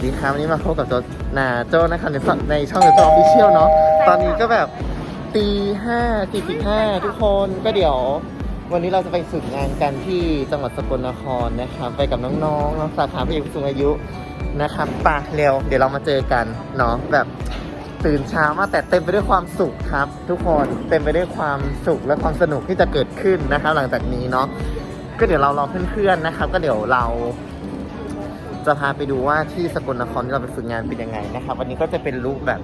สวัสดีครับวันนี้มาพบกับโจนาโจนะครับในช่องในช่องโจออฟฟิเชียลเนาะตอนนี้ก็แบบตีห้าสี่สิบห้าทุกคนก็เดี๋ยว วันนี้เราจะไปฝึกงานกันที่จังหวัดสกลนครนะครับไปกับน้องๆน้องสาขาผู้เอกผู้สูงอายุนะครับไป่ะเร็ว เดี๋ยวเรามาเจอกันเนาะแบบตื่นเช้ามาแต่เต็มไปด้วยความสุขครับ ทุกคนเต็มไปด้วยความสุขและความสนุกที่จะเกิดขึ้นนะครับ หลังจากนี้เนาะก็เดี๋ยวเรารอเพื่อนๆนะครับ ก็เดี๋ยวเรา จะพาไปดูว่าที่สกลนครที่เราไปฝึกงานเป็นยังไงนะครับ วันนี้ก็จะเป็นรูปแบบ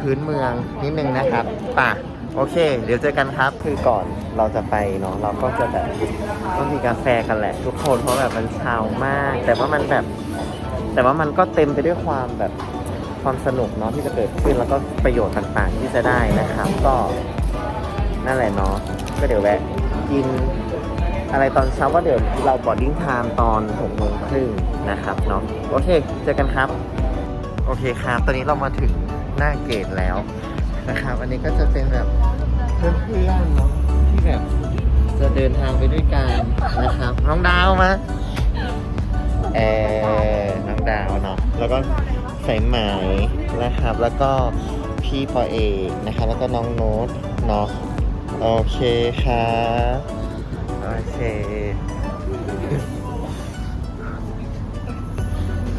พื้นเมืองนิดนึงนะครับป่ะโอเค เดี๋ยวเจอกันครับ คือก่อนเราจะไปเนาะเราก็จะแบบต้องมีกาแฟกันแหละ ทุกคนเพราะแบบมันเช้ามาก แต่ว่ามันแบบ แต่ว่ามันก็เต็มไปด้วยความแบบความสนุกเนาะที่จะเกิดขึ้นแล้วก็ประโยชน์ต่างๆ ที่จะได้นะครับ ก็นั่นแหละเนาะก็เดี๋ยวแวะกินอะไรตอนเช้าก็เดี๋ยวเราบอดดิ้งไทม์ตอน6โมงครึ่ง นะครับเนาะโอเคเจอกันครับ โอเคครับตอนนี้เรามาถึงหน้าเกตแล้วนะครับ อันนี้ก็จะเป็นแบบเพื่อนๆเนาะที่แบบจะเดินทางไปด้วยกันนะครับ น้องดาวมาเออน้องดาวเนาะแล้วก็สายไหมนะครับ แล้วก็พี่ปอเอกนะครับ แล้วก็น้องโน้ตเนาะโอเคครับโอเค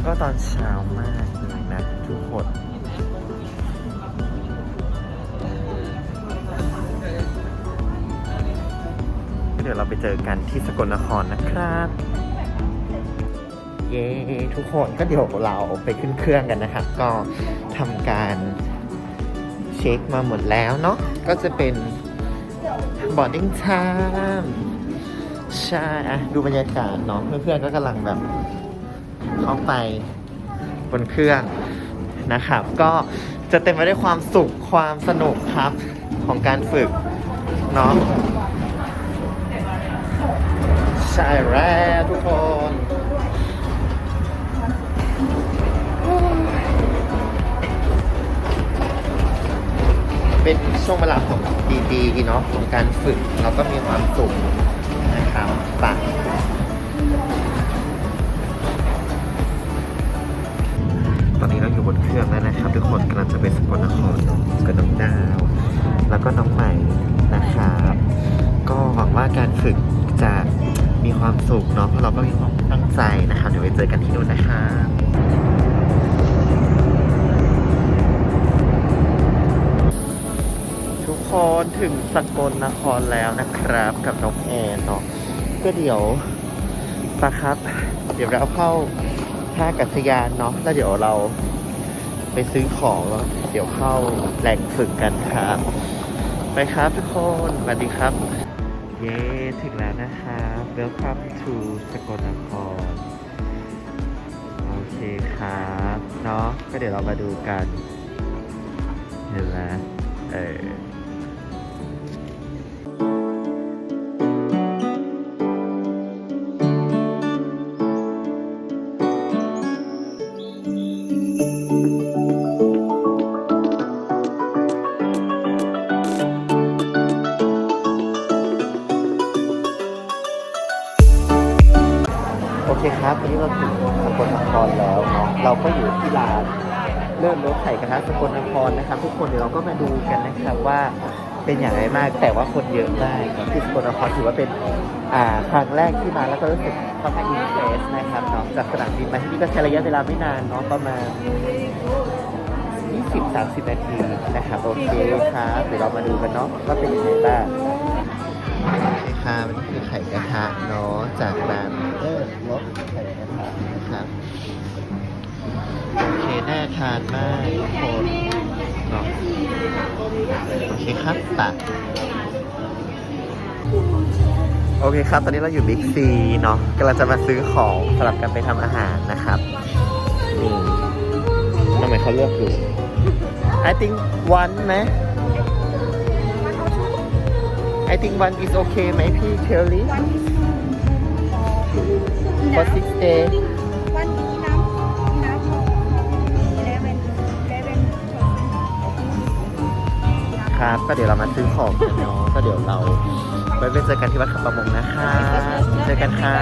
ก็ตอนเช้ามากเลยนะทุกคนเดี๋ยวเราไปเจอกันที่สกลนครนะครับ เย้ทุกคนก็เดี๋ยวเราไปขึ้นเครื่องกันนะครับ ก็ทำการเช็คมาหมดแล้วเนาะก็จะเป็น boarding time ใช่ดูบรรยากาศเนาะเพื่อนๆก็กำลังแบบ เข้าไปบนเครื่องนะครับ ก็จะเต็มไปด้วยความสุขความสนุกครับของการฝึกเนาะใช่แล้วทุกคนเป็นช่วงเวลาของดีๆเนาะของการฝึกเราก็มีความสุขนะครับปะต อนนี้เราอยู่บนเครื่องแล้วนะครับ ทุกคนกำลังจะไปสกลนครกับน้องดาว แล้วก็น้องใหม่นะครับก็หวังว่าการฝึกจะมีความสุขเนาะเพราะเราก็มีความตั้งใจนะครับ เดี๋ยวไปเจอกันที่นู่นนะครับทุกคนถึงสกลนครแล้วนะครับ กับน้องแอนเนาะก็เดี๋ยวปะครับ เดี๋ยวเราเข้า ท่ากัศยานเนาะแล้วเดี๋ยวเราไปซื้อของแล้วเดี๋ยวเข้าแหล่งฝึกกันครับ ไปครับทุกคนสวัสดีครับ เย้ถึงแล้วนะครับ Welcome to สกลนคร โอเคครับเนาะก็เดี๋ยวเรามาดูกันเห็นแล้วเออ รแล้วเนาะเราก็อยู่ที่ร้านเลื่อนรถไข่กระทะสกลนครนะครับ ทุกคนเดี๋ยวเราก็มาดูกันนะครับว่าเป็นอย่างไรมากแต่ว่าคนเยอะมากที่สกลนครถือว่าเป็นอ่าครั้งแรกที่มาแล้วก็รู้สึกค่อนข้างอินเทรสนะครับเนาะจากสนามบินมาที่นี่ก็ใช้ระยะเวลาไม่นานเนาะประมาณ20-30 นาทีนะครับโอเคครับเดี๋ยวเรามาดูกันเนาะว่าเป็นยังไงบ้างค่ะมันคือไข่กระทะเนาะจากร้านเออรสไข่กระทะ โอเค น่าทานมากทุกคนเนาะโอเคครับตัดโอเคครับ ตอนนี้เราอยู่บิ๊กซีเนาะกำลังจะมาซื้อของสำหรับกันไปทำอาหารนะครับนี่ทำไมเขาเลือกอยู่ I think one ไหม I think one is okay ไหมพี่เทลลี่ for six day ครับ ก็เดี๋ยวเรามาซื้อของกันเนาะก็เดี๋ยวเราไปไปเจอกันที่วัดขับประมงนะคะ เจอกันครั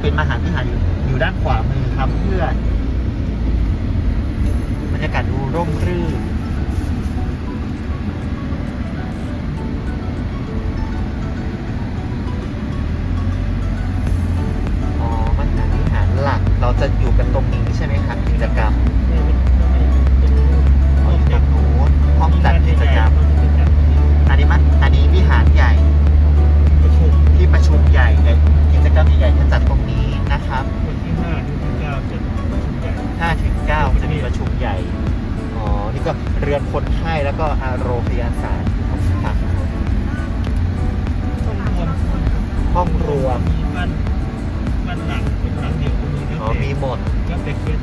เป็นมหาวิหารอยู่อยู่ด้านขวามือครับเพื่อนบรรยากาศดูร่มรื่น ก็เรือนคนไข้แล้วก็อาโรพยาศาสตร์ต่างต้องรวมๆห้องรวมมีบ้านบ้านหลังเป็นหลังเดียวอ๋อมีหมดแล้วแต่เคส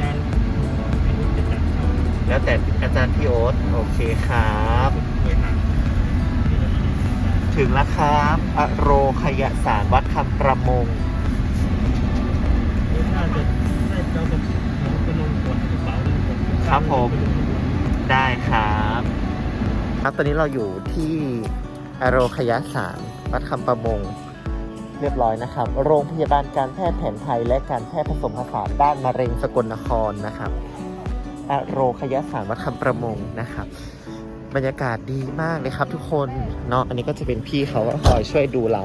งานไม่รู้จะจัดเท่าแล้วแต่อาจารย์พี่โอ๊ตโอเคครับถึงแล้วครับอโรคยศาสตร์วัดคำประมงครับผม ได้ครับ ครับตอนนี้เราอยู่ที่อโรคยศาสตร์วัดคำประมงเรียบร้อยนะครับ โรงพยาบาลการแพทย์แผนไทย และการแพทย์ผสมผสานด้านมะเร็งสกลนครนะครับอโรคยศาสตร์วัดคำประมงนะครับ บรรยากาศดีมากเลยครับทุกคนเนาะอันนี้ก็จะเป็นพี่เขาก็คอยช่วยดูเรา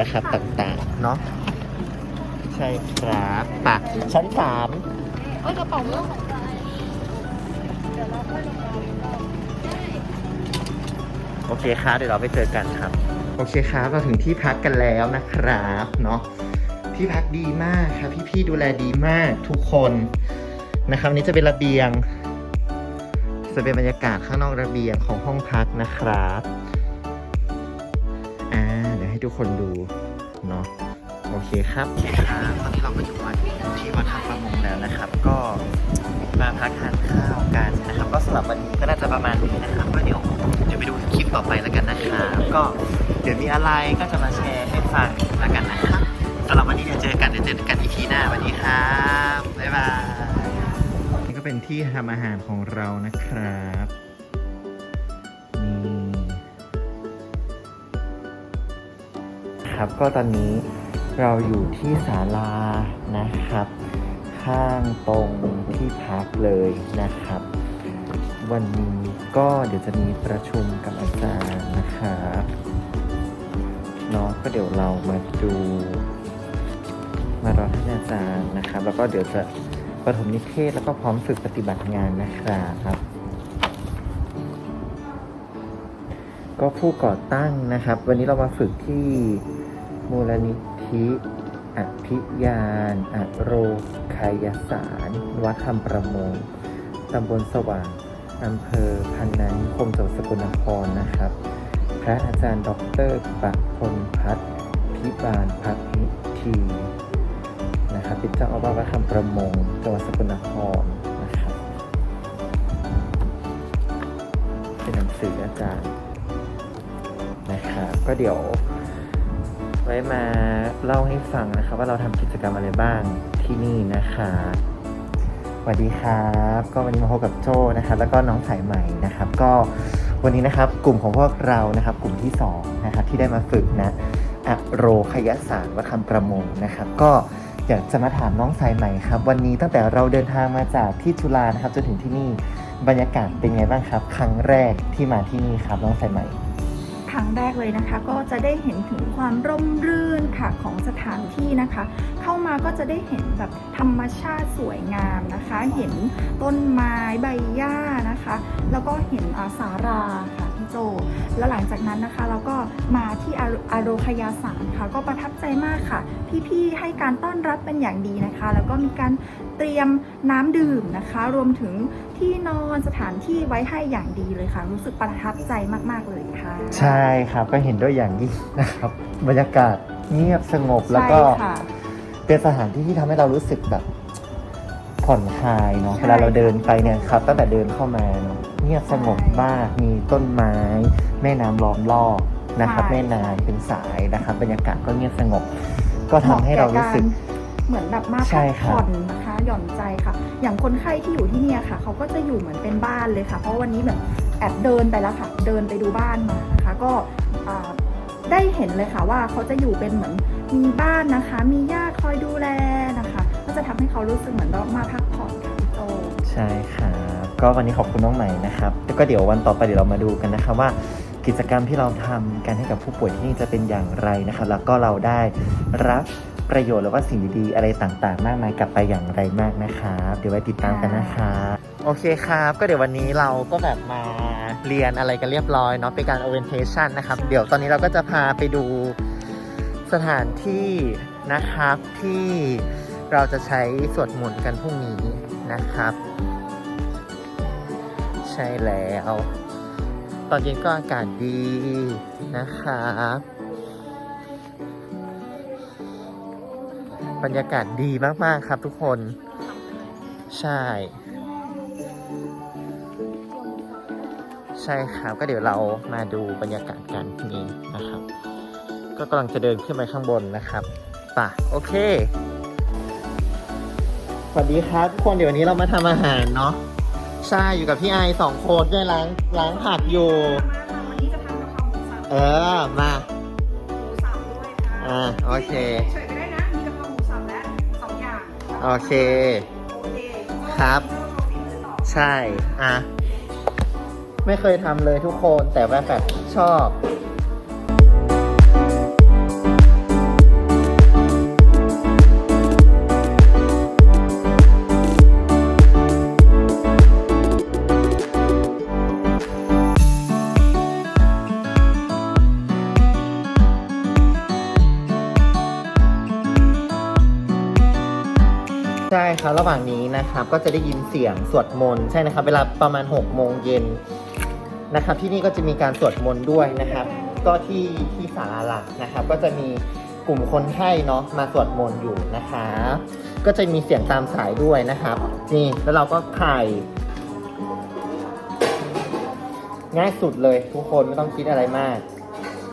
นะครับต่างๆเนาะใช่ครับปะชั้นสาม เอ้ยกระเป๋าม่วงของใครเดี๋ยวเราค่อยลงมาโอเคครับเดี๋ยวเราไปเจอกันครับ โอเคครับเราถึงที่พักกันแล้วนะครับเนาะที่พักดีมากครับพี่ๆดูแลดีมากทุกคนนะครับนนี้จะเป็นระเบียงจะเป็นบรรยากาศข้างนอกระเบียงของห้องพักนะครับอ่าเดี๋ยวให้ทุกคนดูเนาะ โอเคครับโอเคครับตอนนี้เราก็อยู่วัดที่วัดท่าประมงแล้วนะครับ ก็มาพักทานข้าวกันนะครับ ก็สำหรับวันนี้ก็น่าจะประมาณนี้นะครับก็เดี๋ยวเดี๋ยวไปดูคลิปต่อไปแล้วกันนะครับก็เดี๋ยวมีอะไรก็จะมาแชร์ให้ฟังแล้วกันนะครับสำหรับวันนี้เดี๋ยวเจอกันเดี๋ยวเจอกันอีพีหน้าวันนี้ครับบ๊ายบายนี่ก็เป็นที่ทำอาหารของเรานะครับนี่ครับก็ตอนนี้ เราอยู่ที่ศาลานะครับ ข้างตรงที่พักเลยนะครับ วันนี้ก็เดี๋ยวจะมีประชุมกับอาจารย์นะครับเนาะก็เดี๋ยวเรามาดู มารอท่านอาจารย์นะครับ แล้วก็เดี๋ยวจะประถมนิเทศแล้วก็พร้อมฝึกปฏิบัติงานนะครับ ก็ผู้ก่อตั้งนะครับ วันนี้เรามาฝึกที่ มูลนิธิอภิยานอโรคายสาร วัดธรรมประมงตำบลสว่างอำเภอพันนานิคมจังหวัดสกลนครนะครับ พระอาจารย์ดอกเตอรประพลพัฒนพิบาลพักนิทีนะครับเป็นเจ้าอาวาสวัดธรรมประมงจังหวัดสกลนครนะครับเป็นหนังสืออาจารย์นะครับก็เดี๋ยว ว้มาเล่าให้ฟังนะครับว่าเราทำกิจกรรมอะไรบ้างที่นี่นะคะสวัสดีครับ ก็วันนี้มาพบกับโจ้นะครับ แล้วก็น้องสายใหม่นะครับ ก็วันนี้นะครับกลุ่มของพวกเรานะครับ กลุ่มที่สองนะครับที่ได้มาฝึกนะอโรคยศาสตร์วัฒนธรรมประมงนะครับ ก็อยากจะมาถามน้องสายใหม่ครับ วันนี้ตั้งแต่เราเดินทางมาจากที่จุฬานะครับจนถึงที่นี่บรรยากาศเป็นไงบ้างครับ ครั้งแรกที่มาที่นี่ครับน้องสายใหม่ ครั้งแรกเลยนะคะ ก็จะได้เห็นถึงความร่มรื่นค่ะของสถานที่นะคะ เข้ามาก็จะได้เห็นแบบธรรมชาติสวยงามนะคะ เห็นต้นไม้ใบหญ้านะคะ แล้วก็เห็นอาสาราค่ะ โจ แล้วหลังจากนั้นนะคะ เราก็มาที่อาอาโรคยาสารค่ะ ก็ประทับใจมากค่ะ พี่ๆให้การต้อนรับเป็นอย่างดีนะคะ แล้วก็มีการเตรียมน้ำดื่มนะคะ รวมถึงที่นอนสถานที่ไว้ให้อย่างดีเลยค่ะ รู้สึกประทับใจมากๆเลยค่ะ ใช่ครับก็เห็นด้วยอย่างยิ่งนะครับบรรยากาศเงียบสงบแล้วก็ใช่ค่ะเป็นสถานที่ที่ทำให้เรารู้สึกแบบพอ ผ่อนคลายเนาะใช่เวลาเราเดินไปเนี่ยครับตั้งแต่เดินเข้ามาเนาะเงียบสงบมากมีต้นไม้ แม่น้ำล้อมรอบนะครับ แม่น้ำเป็นสายนะครับ บรรยากาศก็เงียบสงบ ก็ทำให้เรารู้สึกเหมือนแบบมาใช่พักครับผ่อนนะคะหย่อนใจค่ะ อย่างคนไข้ที่อยู่ที่เนี่ยค่ะ เขาก็จะอยู่เหมือนเป็นบ้านเลยค่ะ เพราะวันนี้แบบแอบเดินไปแล้วค่ะ เดินไปดูบ้านมานะคะ ก็อ่าได้เห็นเลยค่ะว่าเขาจะอยู่เป็นเหมือนมีบ้านนะคะ มีญาติคอยดูแลนะคะก็ จะทำให้เขารู้สึกเหมือนเรามาพักผ่อนค่ะพี่โจใช่ครับก็วันนี้ขอบคุณน้องใหม่นะครับแล้วก็เดี๋ยววันต่อไปเดี๋ยวเรามาดูกันนะครับว่ากิจกรรมที่เราทำกันให้กับผู้ป่วยที่นี่จะเป็นอย่างไรนะครับ แล้วก็เราได้รับประโยชน์หรือว่าสิ่งดีๆอะไรต่างๆ มากมายกลับไปอย่างไรมากนะครับเดี๋ยวไว้ติดตามกันนะครับโอเคครับ ก็เดี๋ยววันนี้เราก็แบบมาเรียนอะไรกันเรียบร้อยเนาะเป็นการ orientation นะครับ เดี๋ยวตอนนี้เราก็จะพาไปดูสถานที่นะครับที่ เราจะใช้สวดมนต์กันพรุ่งนี้นะครับ ใช่แล้ว ตอนเย็นก็อากาศดีนะครับบรรยากาศดีมาก ๆ ครับทุกคน ใช่ ใช่ครับก็เดี๋ยวเรามาดูบรรยากาศกันนี่นะครับ ก็กำลังจะเดินขึ้นไปข้างบนนะครับป่ะโอเค สวัสดีครับทุกคนเดี๋ยววันนี้เรามาทำอาหารเนาะใช่อยู่กับพี่ไอสองคนด้วยล้างล้างผักอยู่วันนี้จะทำกะเพราหมูสับเออมาหมูสับด้วยค่ะอ่าโอเคเฉยก็ได้นะมีกะเพราหมูสับและสองอย่างโอเคโอเคครับ ใช่อะไม่เคยทำเลยทุกคนแต่ว่าแบบชอบ ก็จะได้ยินเสียงสวดมนต์ใช่นะครับ เวลาประมาณ6โมงเย็นนะครับ ที่นี่ก็จะมีการสวดมนต์ด้วยนะครับ ก็ที่ที่ศาลาหลักนะครับ ก็จะมีกลุ่มคนไข้เนาะมาสวดมนต์อยู่นะครับก็จะมีเสียงตามสายด้วยนะครับ นี่แล้วเราก็ไข่ง่ายสุดเลยทุกคนไม่ต้องคิดอะไรมาก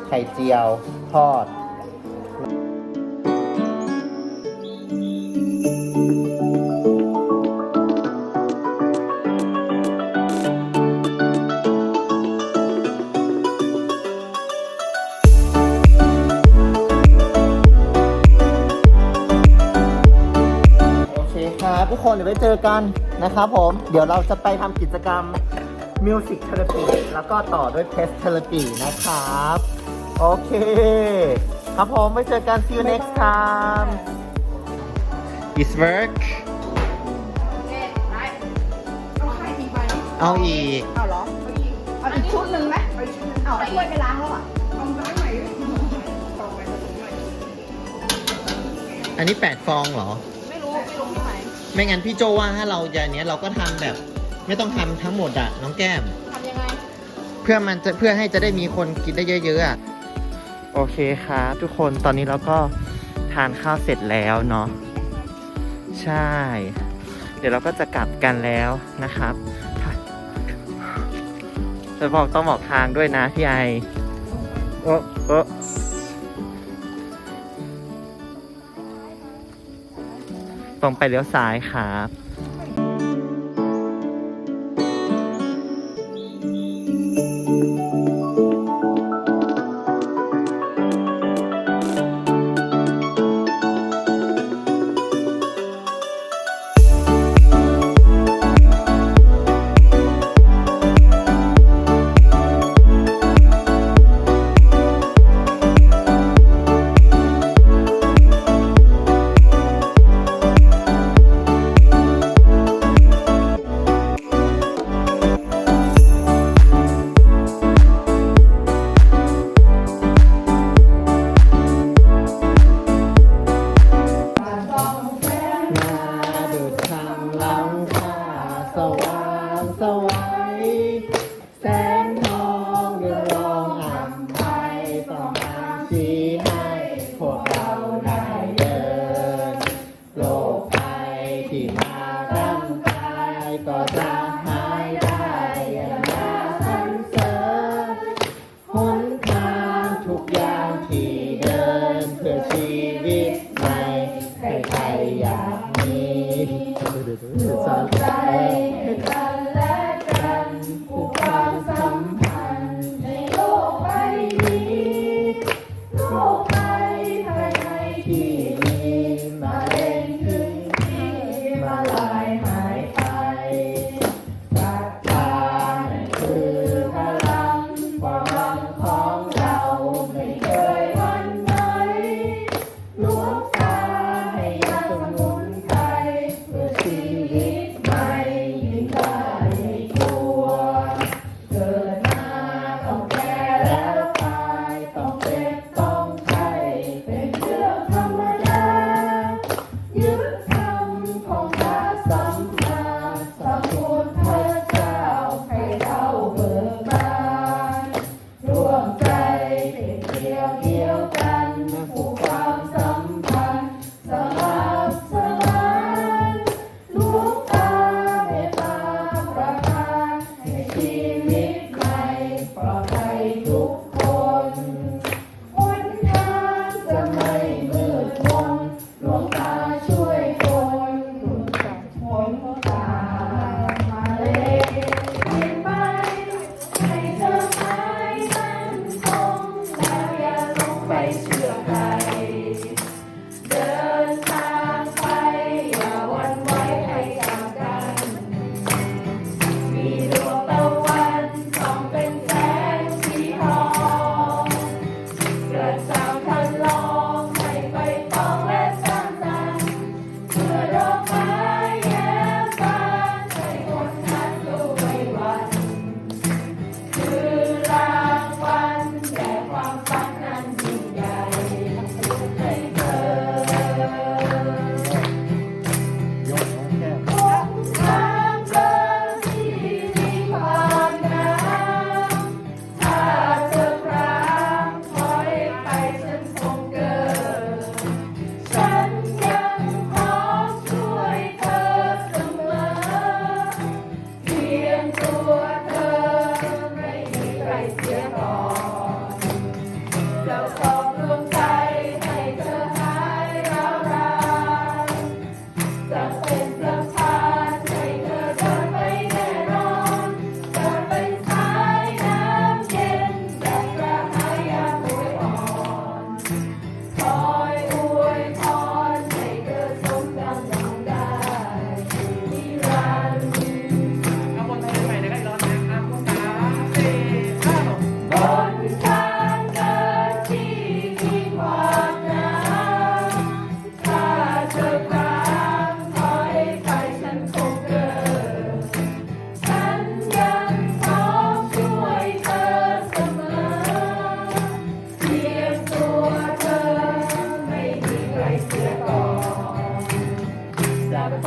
ไข่เจียว ทอด ครับทุกคนเดี๋ยวไว้เจอกันนะครับผม เดี๋ยวเราจะไปทำกิจกรรม Music Therapy แล้วก็ต่อด้วย Pest Therapy นะครับ โอเค ครับผมไว้เจอกัน see you next time Is work เอาไข่อีกไหมเอาอีก เอาเหรอเอาอีกเอาอีกชุดหนึ่งไหมเอาอีกชุดหนึ่งเอาถ้วยไปล้างแล้วอะเอาไปไหนต่อไปผสมใหม่อันนี้ 8 ฟองเหรอไม่รู้ไม่รู้ที่ ไหนไม่งั้นพี่โจว่าถ้าเราอย่างเนี้ยเราก็ทำแบบ ไม่ต้องทำทั้งหมดอะน้องแก้ม ทำยังไง เพื่อมันจะเพื่อให้จะได้มีคนกินได้เยอะๆอะโอเคครับทุกคนตอนนี้เราก็ทานข้าวเสร็จแล้วเนาะใช่ เดี๋ยวเราก็จะกลับกันแล้วนะครับจะบอกต้องบอกทางด้วยนะพี่ไอโอ้โอ้ ตรงไปเลี้ยวซ้ายครับ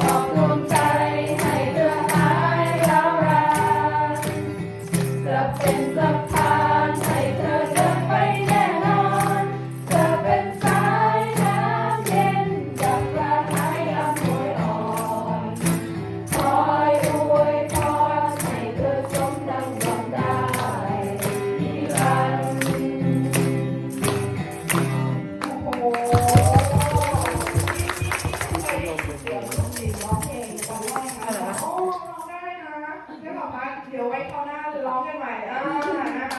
problems.